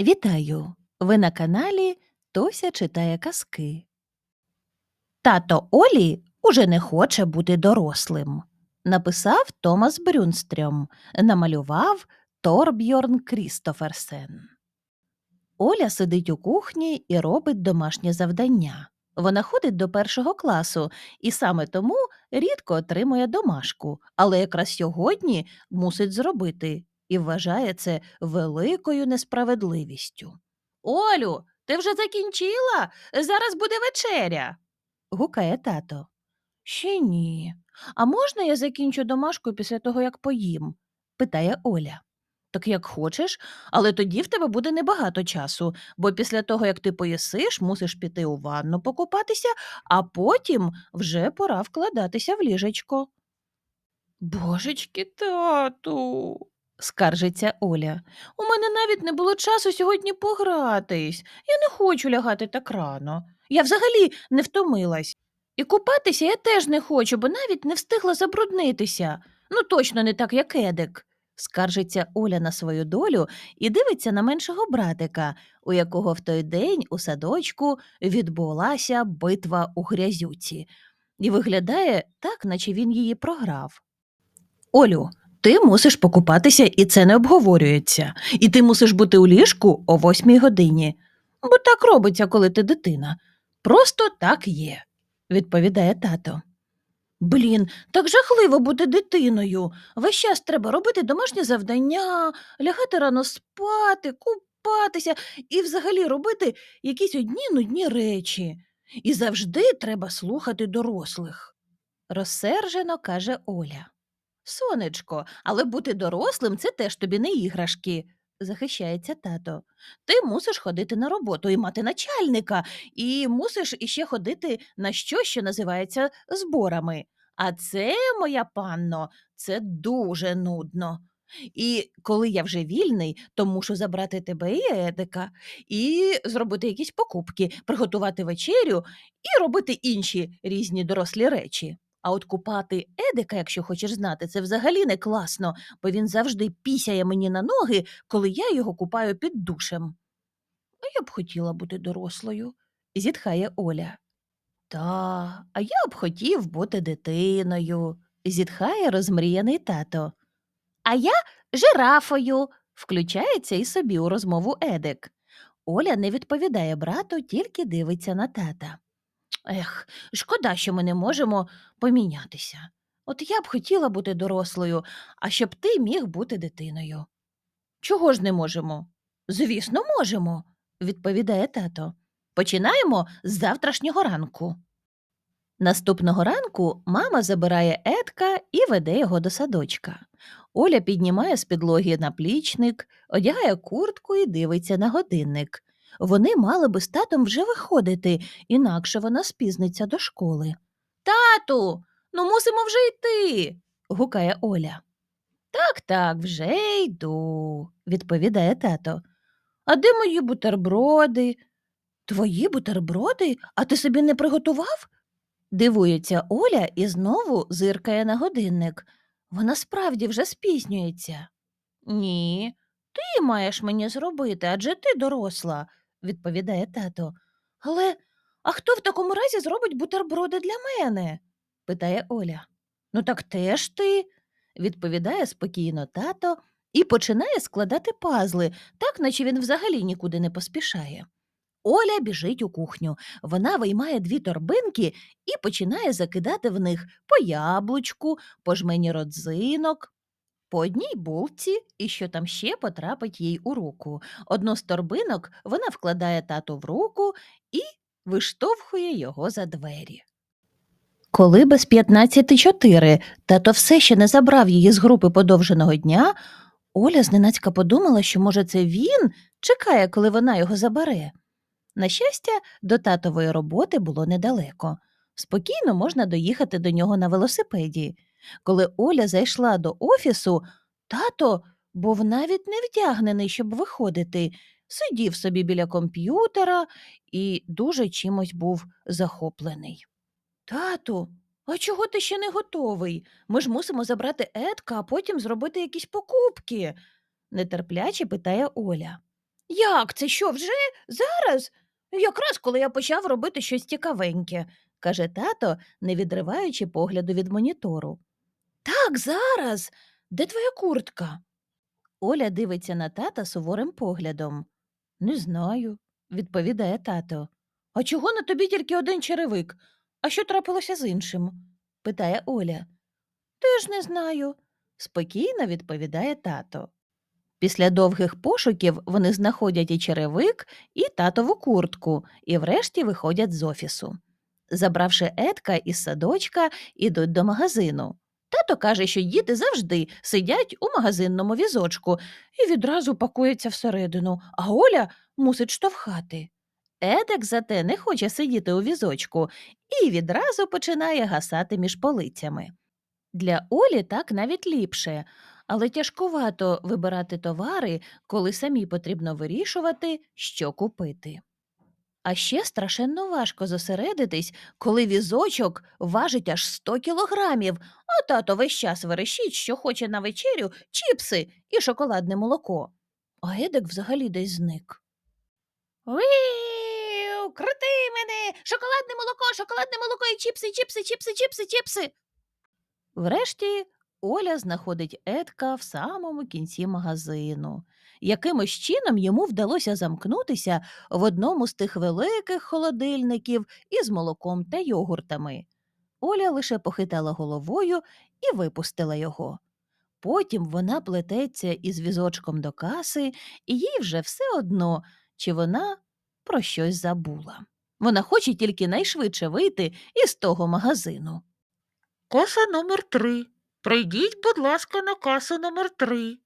Вітаю! Ви на каналі Тося читає казки. Тато Олі уже не хоче бути дорослим. Написав Томас Брюнстрьом, намалював Торбьорн Крістоферсен. Оля сидить у кухні і робить домашнє завдання. Вона ходить до першого класу і саме тому рідко отримує домашку, але якраз сьогодні мусить зробити і вважає це великою несправедливістю. Олю, ти вже закінчила? Зараз буде вечеря. гукає тато. Ще ні. А можна я закінчу домашку після того, як поїм? питає Оля. Так як хочеш, але тоді в тебе буде небагато часу, бо після того, як ти поїсиш, мусиш піти у ванну покупатися, а потім вже пора вкладатися в ліжечко. Божечки, тату, скаржиться Оля. У мене навіть не було часу сьогодні погратись. Я не хочу лягати так рано. Я взагалі не втомилась. І купатися я теж не хочу, бо навіть не встигла забруднитися. Ну, точно не так, як Едик. Скаржиться Оля на свою долю і дивиться на меншого братика, у якого в той день у садочку відбулася битва у грязюці, і виглядає так, наче він її програв. Олю, ти мусиш покупатися, і це не обговорюється. І ти мусиш бути у ліжку о восьмій годині. Бо так робиться, коли ти дитина. Просто так є, відповідає тато. Блін, так жахливо бути дитиною. Весь час треба робити домашнє завдання, лягати рано спати, купатися і взагалі робити якісь одні нудні речі. І завжди треба слухати дорослих. Розсержено каже Оля. Сонечко, але бути дорослим це теж тобі не іграшки, захищається тато. Ти мусиш ходити на роботу і мати начальника, і мусиш іще ходити на що, що називається зборами. А це, моя панно, це дуже нудно. І коли я вже вільний, то мушу забрати тебе і Едика, і зробити якісь покупки, приготувати вечерю і робити інші різні дорослі речі. А от купати Едика, якщо хочеш знати, це взагалі не класно, бо він завжди пісяє мені на ноги, коли я його купаю під душем. А я б хотіла бути дорослою, зітхає Оля. Та, а я б хотів бути дитиною, зітхає розмріяний тато. А я жирафою, включається і собі у розмову Едик. Оля не відповідає брату, тільки дивиться на тата. Ех, шкода, що ми не можемо помінятися. От я б хотіла бути дорослою, а щоб ти міг бути дитиною. Чого ж не можемо? Звісно, можемо, відповідає тато. Починаємо з завтрашнього ранку. Наступного ранку мама забирає Едка і веде його до садочка. Оля піднімає з підлоги наплічник, одягає куртку і дивиться на годинник. Вони мали би з татом вже виходити, інакше вона спізниться до школи. Тату, ну мусимо вже йти. гукає Оля. Так, так, вже йду, відповідає тато. А де мої бутерброди? Твої бутерброди? А ти собі не приготував? Дивується Оля і знову зиркає на годинник. Вона справді вже спізнюється. Ні, ти маєш мені зробити, адже ти доросла, відповідає тато. Але а хто в такому разі зробить бутерброди для мене? питає Оля. Ну так теж ти, відповідає спокійно тато і починає складати пазли, так наче він взагалі нікуди не поспішає. Оля біжить у кухню. Вона виймає дві торбинки і починає закидати в них по яблучку, по жмені родзинок, по одній булці і що там ще потрапить їй у руку. Одну з торбинок вона вкладає тату в руку і виштовхує його за двері. Коли без 15.4 тато все ще не забрав її з групи подовженого дня, Оля зненацька подумала, що, може, це він чекає, коли вона його забере. На щастя, до татової роботи було недалеко. Спокійно можна доїхати до нього на велосипеді. Коли Оля зайшла до офісу, тато був навіть не вдягнений, щоб виходити, сидів собі біля комп'ютера і дуже чимось був захоплений. Тату, а чого ти ще не готовий? Ми ж мусимо забрати Едка, а потім зробити якісь покупки, нетерпляче питає Оля. Як це що, вже? Зараз? Якраз коли я почав робити щось цікавеньке, каже тато, не відриваючи погляду від монітору. Так, зараз. Де твоя куртка? Оля дивиться на тата суворим поглядом. Не знаю, відповідає тато. А чого на тобі тільки один черевик? А що трапилося з іншим? питає Оля. Теж не знаю, спокійно відповідає тато. Після довгих пошуків вони знаходять і черевик, і татову куртку, і врешті виходять з офісу. Забравши Едка із садочка, ідуть до магазину. Тато каже, що діти завжди сидять у магазинному візочку і відразу пакується всередину, а Оля мусить штовхати. Едек зате не хоче сидіти у візочку і відразу починає гасати між полицями. Для Олі так навіть ліпше, але тяжкувато вибирати товари, коли самі потрібно вирішувати, що купити. А ще страшенно важко зосередитись, коли візочок важить аж 100 кілограмів, а тато весь час верещить, що хоче на вечерю чіпси і шоколадне молоко. А Едик взагалі десь зник. Віу, крути мене! Шоколадне молоко, шоколадне молоко і чіпси, чіпси, чіпси, чіпси, чіпси. Врешті Оля знаходить Едка в самому кінці магазину. Якимось чином йому вдалося замкнутися в одному з тих великих холодильників із молоком та йогуртами. Оля лише похитала головою і випустила його. Потім вона плететься із візочком до каси, і їй вже все одно, чи вона про щось забула. Вона хоче тільки найшвидше вийти із того магазину. Каса номер три. Прийдіть, будь ласка, на касу номер три.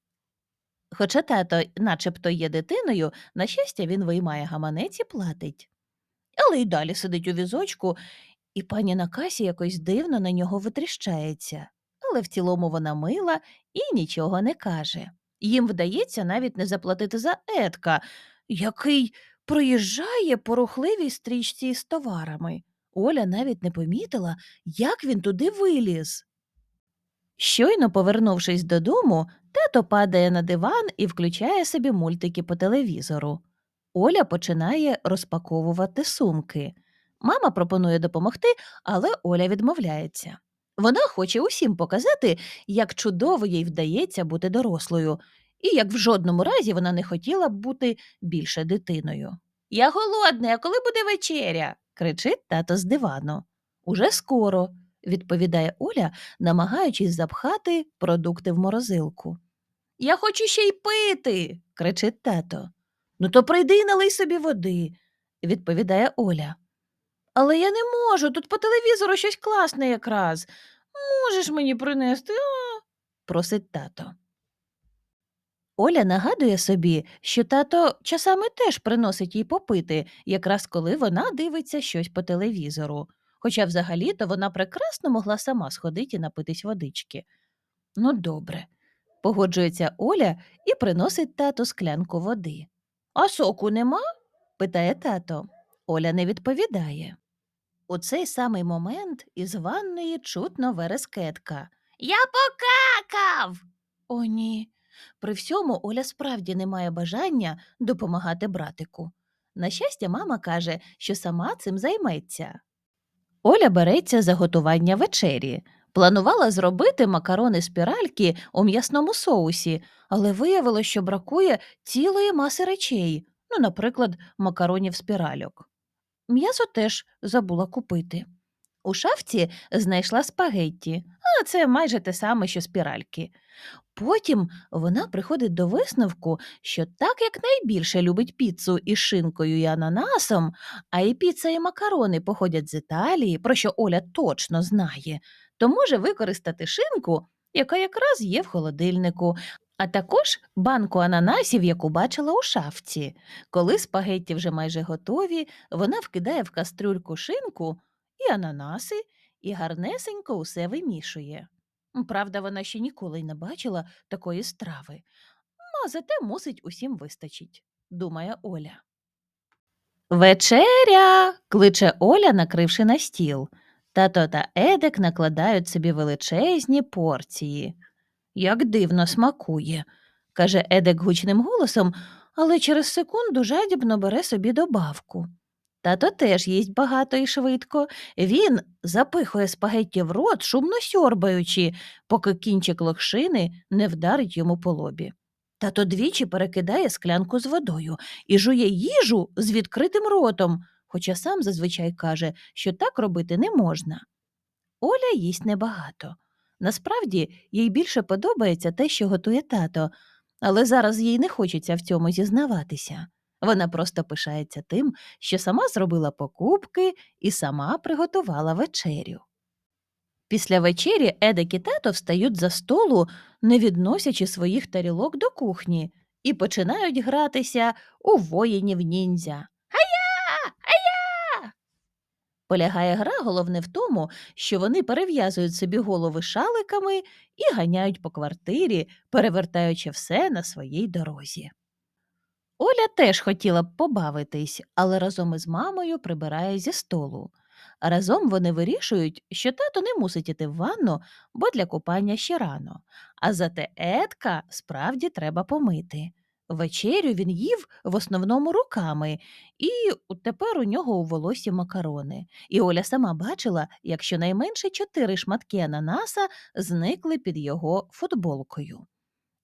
Хоча тато начебто є дитиною, на щастя, він виймає гаманець і платить. Але й далі сидить у візочку, і пані на касі якось дивно на нього витріщається. Але в цілому вона мила і нічого не каже. Їм вдається навіть не заплатити за Едка, який проїжджає по рухливій стрічці з товарами. Оля навіть не помітила, як він туди виліз. Щойно повернувшись додому, тато падає на диван і включає собі мультики по телевізору. Оля починає розпаковувати сумки. Мама пропонує допомогти, але Оля відмовляється. Вона хоче усім показати, як чудово їй вдається бути дорослою, і як в жодному разі вона не хотіла б бути більше дитиною. Я голодна, а коли буде вечеря? кричить тато з дивану. Уже скоро, відповідає Оля, намагаючись запхати продукти в морозилку. Я хочу ще й пити. кричить тато. Ну, то прийди і налий собі води, відповідає Оля. Але я не можу, тут по телевізору щось класне якраз. Можеш мені принести? А? просить тато. Оля нагадує собі, що тато часами теж приносить їй попити, якраз коли вона дивиться щось по телевізору. Хоча взагалі-то вона прекрасно могла сама сходити і напитись водички. Ну, добре, погоджується Оля і приносить тату склянку води. А соку нема? питає тато. Оля не відповідає. У цей самий момент із ванної чутно верескетка. Я покакав. О, ні. При всьому Оля справді не має бажання допомагати братику. На щастя, мама каже, що сама цим займеться. Оля береться за готування вечері. Планувала зробити макарони спіральки у м'ясному соусі, але виявилося, що бракує цілої маси речей, ну, наприклад, макаронів спіральок. М'ясо теж забула купити. У шафці знайшла спагетті, а це майже те саме, що спіральки. Потім вона приходить до висновку, що так як найбільше любить піцу із шинкою і ананасом, а і піца і макарони походять з Італії, про що Оля точно знає, то може використати шинку, яка якраз є в холодильнику, а також банку ананасів, яку бачила у шафці. Коли спагетті вже майже готові, вона вкидає в кастрюльку шинку і ананаси і гарнесенько усе вимішує. Правда, вона ще ніколи не бачила такої страви, а зате мусить усім вистачить, думає Оля. Вечеря. кличе Оля, накривши на стіл. Тато та Едик накладають собі величезні порції. Як дивно смакує, каже Едик гучним голосом, але через секунду жадібно бере собі добавку. Тато теж їсть багато і швидко. Він запихує спагетті в рот, шумно сьорбаючи, поки кінчик локшини не вдарить йому по лобі. Тато двічі перекидає склянку з водою і жує їжу з відкритим ротом, хоча сам зазвичай каже, що так робити не можна. Оля їсть небагато. Насправді, їй більше подобається те, що готує тато, але зараз їй не хочеться в цьому зізнаватися. Вона просто пишається тим, що сама зробила покупки і сама приготувала вечерю. Після вечері Едик і тато встають за столу, не відносячи своїх тарілок до кухні, і починають гратися у воїнів ніндзя. Ая! Ая! Полягає гра головне в тому, що вони перев'язують собі голови шаликами і ганяють по квартирі, перевертаючи все на своїй дорозі. Оля теж хотіла б побавитись, але разом із мамою прибирає зі столу. Разом вони вирішують, що тато не мусить іти в ванну, бо для купання ще рано. А зате Едка справді треба помити. Вечерю він їв в основному руками, і тепер у нього у волосі макарони. І Оля сама бачила, як щонайменше чотири шматки ананаса зникли під його футболкою.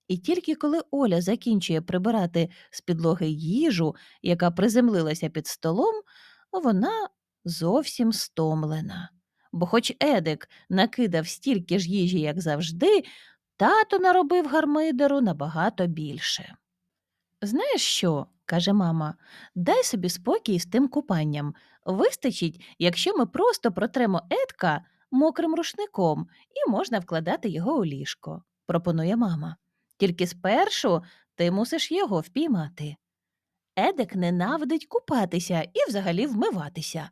І тільки коли Оля закінчує прибирати з підлоги їжу, яка приземлилася під столом, вона зовсім стомлена. Бо хоч Едик накидав стільки ж їжі, як завжди, тато наробив гармидеру набагато більше. Знаєш що? каже мама, дай собі спокій з тим купанням. Вистачить, якщо ми просто протремо Едка мокрим рушником і можна вкладати його у ліжко, пропонує мама. Тільки спершу ти мусиш його впіймати. Едик ненавидить купатися і взагалі вмиватися.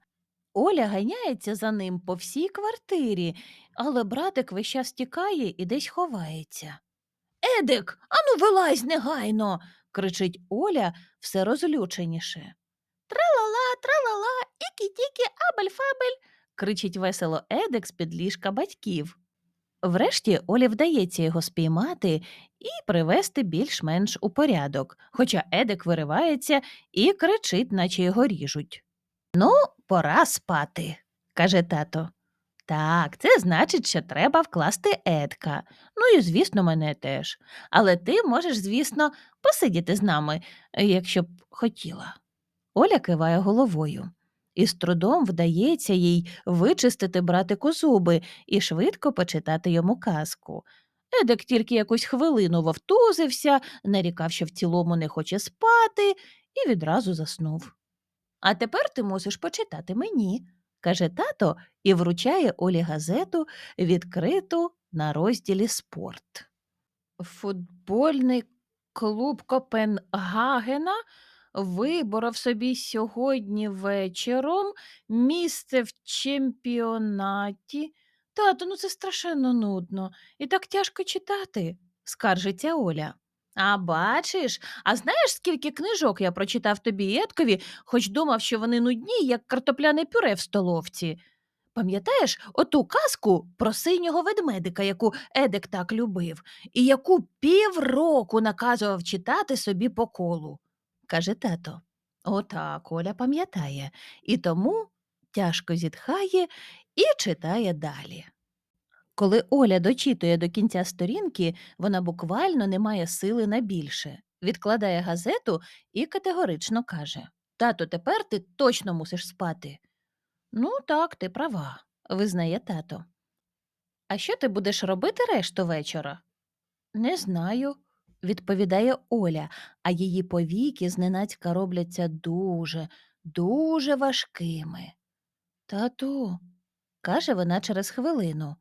Оля ганяється за ним по всій квартирі, але братик весь час тікає і десь ховається. Едик, ану вилазь негайно. кричить Оля все розлюченіше. Тралала, тралала, ікі-тікі, абель-фабель. кричить весело Едик з під ліжка батьків. Врешті Олі вдається його спіймати і привести більш-менш у порядок, хоча Едик виривається і кричить, наче його ріжуть. Ну, пора спати, каже тато. Так, це значить, що треба вкласти Едка. Ну і, звісно, мене теж. Але ти можеш, звісно, посидіти з нами, якщо б хотіла. Оля киває головою. І з трудом вдається їй вичистити братику зуби і швидко почитати йому казку. Едик тільки якусь хвилину вовтузився, нарікав, що в цілому не хоче спати, і відразу заснув. А тепер ти мусиш почитати мені, каже тато і вручає Олі газету, відкриту на розділі спорт. Футбольний клуб Копенгагена виборов собі сьогодні вечором місце в чемпіонаті. Тато, ну це страшенно нудно і так тяжко читати, скаржиться Оля. А бачиш, а знаєш, скільки книжок я прочитав тобі і Едкові, хоч думав, що вони нудні, як картопляне пюре в столовці. Пам'ятаєш оту казку про синього ведмедика, яку Едик так любив, і яку півроку наказував читати собі по колу, каже тато. Отак Оля пам'ятає, і тому тяжко зітхає і читає далі. Коли Оля дочитує до кінця сторінки, вона буквально не має сили на більше, відкладає газету і категорично каже: Тато, тепер ти точно мусиш спати. Ну, так, ти права, визнає тато. А що ти будеш робити решту вечора? Не знаю, відповідає Оля, а її повіки зненацька робляться дуже, дуже важкими. Тату, каже вона через хвилину,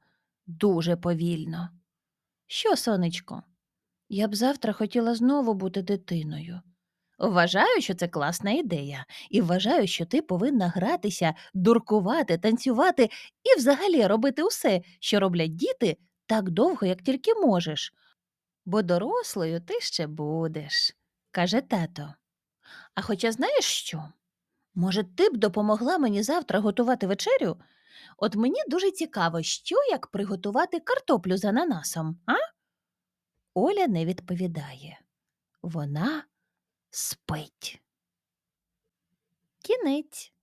дуже повільно. Що, сонечко? Я б завтра хотіла знову бути дитиною. Вважаю, що це класна ідея, і вважаю, що ти повинна гратися, дуркувати, танцювати і взагалі робити усе, що роблять діти, так довго, як тільки можеш. Бо дорослою ти ще будеш, каже тато. А хоча знаєш що? Може, ти б допомогла мені завтра готувати вечерю? От мені дуже цікаво, що як приготувати картоплю з ананасом, а? Оля не відповідає. Вона спить. Кінець.